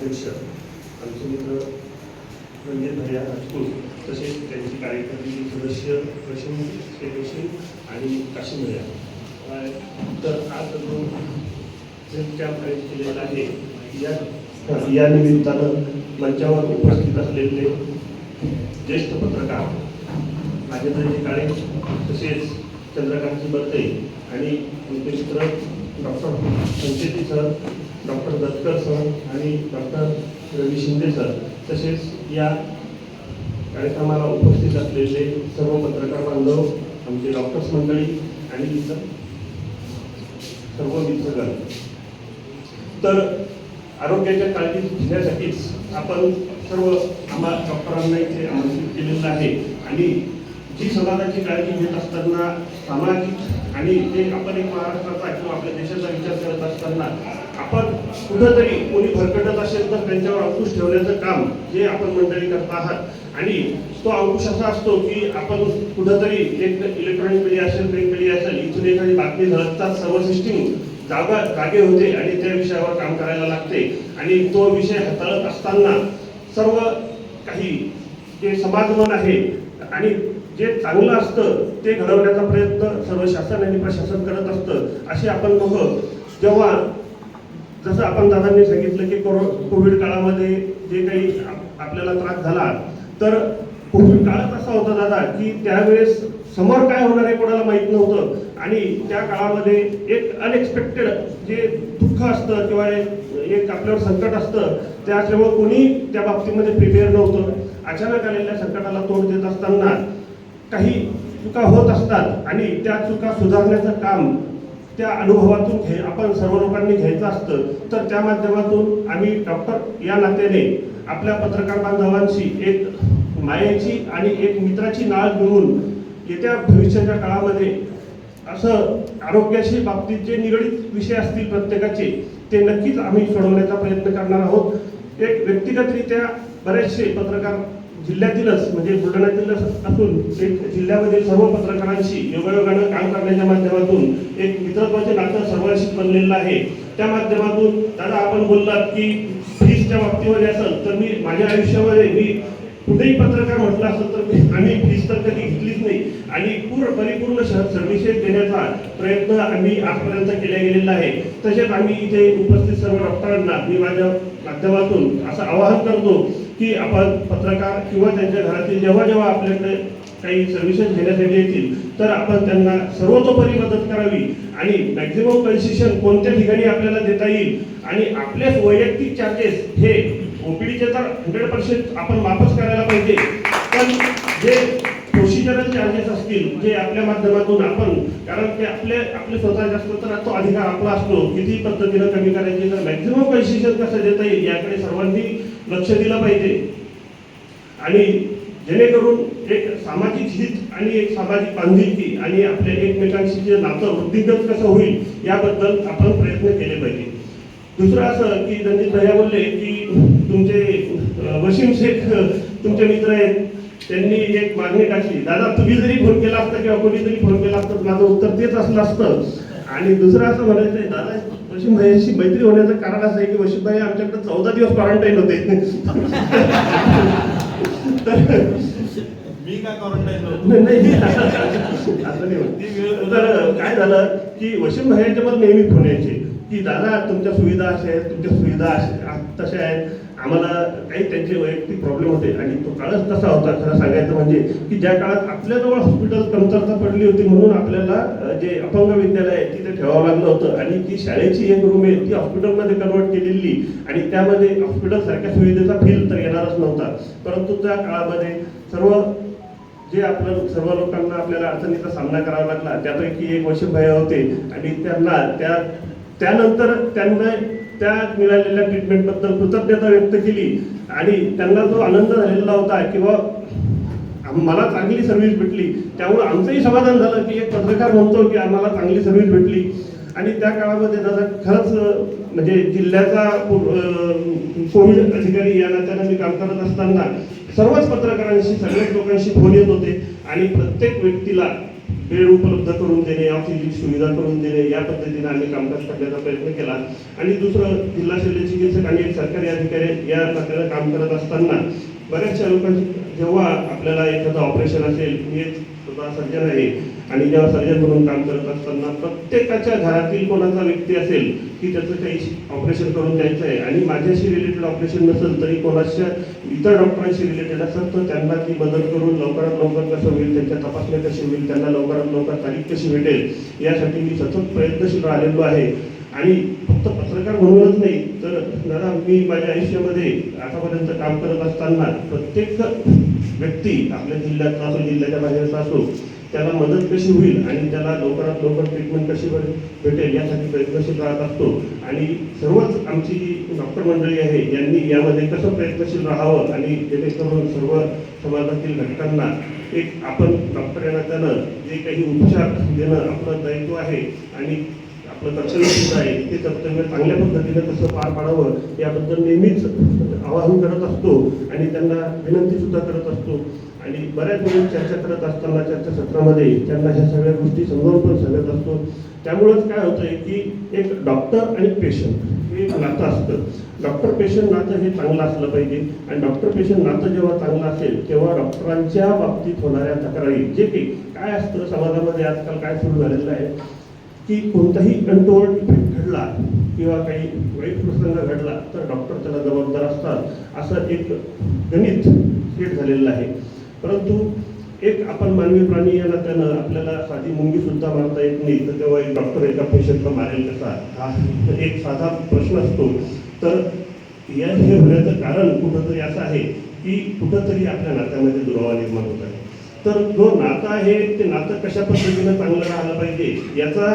अध्यक्ष आमचे मित्र रणजित भैया राजपूत तसेच त्यांची कार्यकारिणी सदस्य रशीम शेख आणि काशीम भैया. तर आज जो हेल्थ कॅम्प आयोजित केलेला आहे या या निमित्तानं मंचावर उपस्थित असलेले ज्येष्ठ पत्रकार राजेंद्रजी काळे तसेच चंद्रकांतजी बर्ते आणि मित्र doctor Sancheti sir doctor Dattar sir आणि डॉक्टर रवी शिंदे सर तसेच या कार्यक्रमाला उपस्थित असलेले सर्व पत्रकार बांधव आमचे डॉक्टर्स मंडळी आणि इतर सर्व मित्रगण तर आरोग्याच्या काळजी घेण्यासाठीच आपण सर्व आम्हा डॉक्टरांना इथे आमंत्रित केलेलं आहे आणि जी समाजाची काळजी घेत असताना सामाजिक आणि जे आपण एक महाराष्ट्राचा किंवा आपल्या देशाचा विचार करत असताना आपण कुठंतरी कोणी भरकटत असेल तर त्यांच्यावर अंकुश ठेवण्याचं काम जे आपण मंडळी करत आहात. आणि तो अंकुश असा असतो की आपण कुठंतरी एक इलेक्ट्रॉनिक मीडिया असेल प्रिंट मीडिया असेल इथून एखादी बातमी झळकतात सर्व सिस्टीम जागा जागे होते आणि त्या विषयावर काम करायला लागते. आणि तो विषय हाताळत असताना सर्व काही जे समाजमन आहे आणि जे चांगलं असतं ते घडवण्याचा प्रयत्न सर्व शासन आणि प्रशासन करत असतं. असे आपण बघ जेव्हा जसं आपण दादांनी सांगितलं की कोरो कोविड काळामध्ये जे काही आप- आपल्याला त्रास झाला तर कोविड काळात असा होता दादा की त्यावेळेस समोर काय होणार आहे कोणाला माहीत नव्हतं. आणि त्या काळामध्ये एक अनएक्सपेक्टेड जे दुःख असतं किंवा एक एक आपल्यावर संकट असतं त्या असल्यामुळे कोणी त्या बाबतीमध्ये प्रिपेअर नव्हतं. अचानक आलेल्या संकटाला तोंड देत असताना काही चुका होत असतात आणि त्या चुका सुधारण्याचं काम त्या अनुभवातून घे आपण सर्व लोकांनी घ्यायचं असतं तर त्या माध्यमातून आम्ही डॉक्टर या नात्याने आपल्या पत्रकार बांधवांशी एक मायेची आणि एक मित्राची नाळ घेऊन येत्या भविष्याच्या काळामध्ये असं आरोग्याशी बाबतीत जे निगडीत विषय असतील प्रत्येकाचे ते नक्कीच आम्ही सोडवण्याचा प्रयत्न करणार आहोत. एक व्यक्तिगतरित्या बरेचसे पत्रकार जिल्ह्यातीलच म्हणजे बुलढाण्यातीलच असून एक जिल्ह्यामध्ये सर्व पत्रकारांशी योगायोगानं काम करण्याच्या माध्यमातून एक मित्रत्वाचे नातं सर्वांशी बनलेलं आहे. त्या माध्यमातून दादा आपण बोललात की फीजच्या बाबतीमध्ये असेल तर मी माझ्या आयुष्यामध्ये मी कुठेही पत्रकार म्हटलं असेल तर मी- आम्ही फीज तर कधी घेतलीच नाही. आणि पूर्ण परिपूर्ण सर्व्हिसेस देण्याचा प्रयत्न आम्ही आजपर्यंत केला गेलेला आहे. तसेच आम्ही इथे उपस्थित सर्व डॉक्टरांना मी माझ्या माध्यमातून असं आवाहन करतो की आपण पत्रकार किंवा त्यांच्या घरातील जेव्हा जेव्हा आपल्याकडे काही सर्व्हिसेस घेण्यासाठी येतील तर आपण त्यांना सर्वतोपरी मदत करावी आणि मॅक्झिमम कन्सेशन कोणत्या ठिकाणी आपल्याला देता येईल आणि आपले वैयक्तिक चार्जेस हे ओपीडीचे तर हंड्रेड पर्सेंट आपण वापस करायला पाहिजे. पण जे प्रोसिजरल चार्जेस असतील जे आपल्या माध्यमातून आपण कारण ते आपले आपले स्वतः जास्त तर तो अधिकार आपला असतो किती पद्धतीनं कमी करायची तर मॅक्झिमम कन्सेशन कसं देता येईल याकडे सर्वांनी लक्ष दिलं पाहिजे. आणि जेणेकरून एक सामाजिक हित आणि एक सामाजिक बांधिलकी आणि आपल्या एकमेकांशी जे नातं वृद्धिंगत कसं होईल याबद्दल आपण प्रयत्न केले पाहिजे. दुसरं असं की रणजित भैया बोलले की तुमचे अं, वसीम शेख तुमचे मित्र आहेत. त्यांनी एक मागणी टाकली. दादा तुम्ही जरी फोन केला असता किंवा कोणी जरी फोन केला असता माझं उत्तर तेच असलं असतं आणि दुसरं असं म्हणायचं आहे दादा वशिम भाईशी मैत्री होण्याचं कारण असं आहे की वशिम भाई आमच्याकडे चौदा दिवस क्वारंटाईन होते. मी काय क्वारंटाईन नाही, नाही, असं नाही. तर काय झालं की वशीम भाईच्या मध्ये नेहमी फोन यायचे. की दादा तुमच्या सुविधा अशा आहेत तुमच्या सुविधा तशा आहेत. आम्हाला काही त्यांचे वैयक्तिक प्रॉब्लेम होते आणि तो काळच तसा होता खरं सांगायचं म्हणजे की ज्या काळात आपल्याजवळ हॉस्पिटल कमतरता पडली होती म्हणून आपल्याला जे अपंग विद्यालय आहे तिथे ठेवावं लागलं होतं. आणि ती शाळेची एक रूम आहे ती हॉस्पिटलमध्ये कन्वर्ट केलेली. आणि त्यामध्ये हॉस्पिटल सारख्या सुविधेचा फील तर येणारच नव्हता. परंतु त्या काळामध्ये सर्व जे आपलं सर्व लोकांना आपल्याला अडचणीचा सामना करावा लागला. त्यापैकी एक वशीम भैया होते. आणि त्यांना त्या त्यानंतर त्यांना त्या मिळालेल्या ट्रीटमेंटबद्दल कृतज्ञता व्यक्त केली. आणि त्यांना जो आनंद झालेला होता किंवा मला चांगली सर्व्हिस भेटली त्यामुळे आमचंही समाधान झालं की एक पत्रकार म्हणतो की आम्हाला चांगली सर्व्हिस भेटली. आणि त्या काळामध्ये दादा खरंच म्हणजे जिल्ह्याचा कोविड अधिकारी या नात्यानं मी काम करत असताना सर्वच पत्रकारांशी सगळ्याच लोकांशी फोन येत होते. आणि प्रत्येक व्यक्तीला वेळ उपलब्ध करून देणे ऑक्सिजन सुविधा करून देणे या पद्धतीने आम्ही कामकाज करण्याचा प्रयत्न केला. आणि दुसरं जिल्हा शल्य चिकित्सक आणि एक सरकारी अधिकारी या प्रकारे काम करत असताना बऱ्याचशा लोकांची जेव्हा आपल्याला एखादं ऑपरेशन असेल हे एक स्वतः सर्जन आहे. आणि जेव्हा सर्जन म्हणून काम करत असताना प्रत्येकाच्या घरातील कोणाचा व्यक्ती असेल की त्याचं काही ऑपरेशन करून द्यायचं आहे. आणि माझ्याशी रिलेटेड ऑपरेशन नसेल तरी कोणाच्या इतर डॉक्टरांशी रिलेटेड असेल तर त्यांना ती मदत करून लवकरात लवकर कसं होईल त्यांच्या तपासण्या कशी होईल त्यांना लवकरात लवकर तारीख कशी भेटेल यासाठी मी सतत प्रयत्नशील राहिलेलो आहे. आणि फक्त पत्रकार म्हणूनच नाही तर दादा मी माझ्या आयुष्यामध्ये आतापर्यंत काम करत असताना प्रत्येक व्यक्ती आपल्या जिल्ह्यातला असो जिल्ह्याच्या बाहेरचा असो त्याला मदत कशी होईल आणि त्याला लवकरात लवकर ट्रीटमेंट कशी भेटेल यासाठी प्रयत्नशील राहत असतो. आणि सर्वच आमची जी डॉक्टर मंडळी आहे यांनी यामध्ये कसं प्रयत्नशील राहावं आणि जेणेकरून सर्व समाजातील घटकांना एक आपण डॉक्टर या त्यानं जे काही उपचार देणं आपलं दायित्व आहे आणि कर्तव्य सुद्धा आहे ते कर्तव्य चांगल्या पद्धतीने कसं पार पाडावं याबद्दल नेहमीच आवाहन करत असतो आणि त्यांना विनंती सुद्धा करत असतो. आणि बऱ्याच वेळी चर्चा करत असताना चर्चासत्रामध्ये त्यांना ह्या सगळ्या गोष्टी समजावून पण सांगत असतो. त्यामुळेच काय होतंय की एक डॉक्टर आणि पेशंट हे नातं असतं. डॉक्टर पेशंट नातं हे चांगलं असलं पाहिजे. आणि डॉक्टर पेशंट नातं जेव्हा चांगलं असेल तेव्हा डॉक्टरांच्या बाबतीत होणाऱ्या तक्रारी जे काही काय असतं समाजामध्ये आजकाल काय सुरू झालेलं आहे की कोणताही कंट्रोल इफेक्ट घडला किंवा काही वाईट प्रसंग घडला तर डॉक्टर त्याला जबाबदार असतात. असं एक गणित सेट झालेलं आहे. परंतु एक आपण मानवी प्राणी या नात्यानं आपल्याला साधी मुंगी सुद्धा मारता येत नाही तर तेव्हा एक डॉक्टर एका पेशंटला मारेल कसा हा एक साधा प्रश्न असतो. तर या हे होण्याचं कारण कुठंतरी असं आहे की कुठंतरी आपल्या नात्यामध्ये दुरावा निर्माण होत आहे. तर जो नातं आहे ते नातं कशा पद्धतीनं चांगलं राहिलं पाहिजे याचा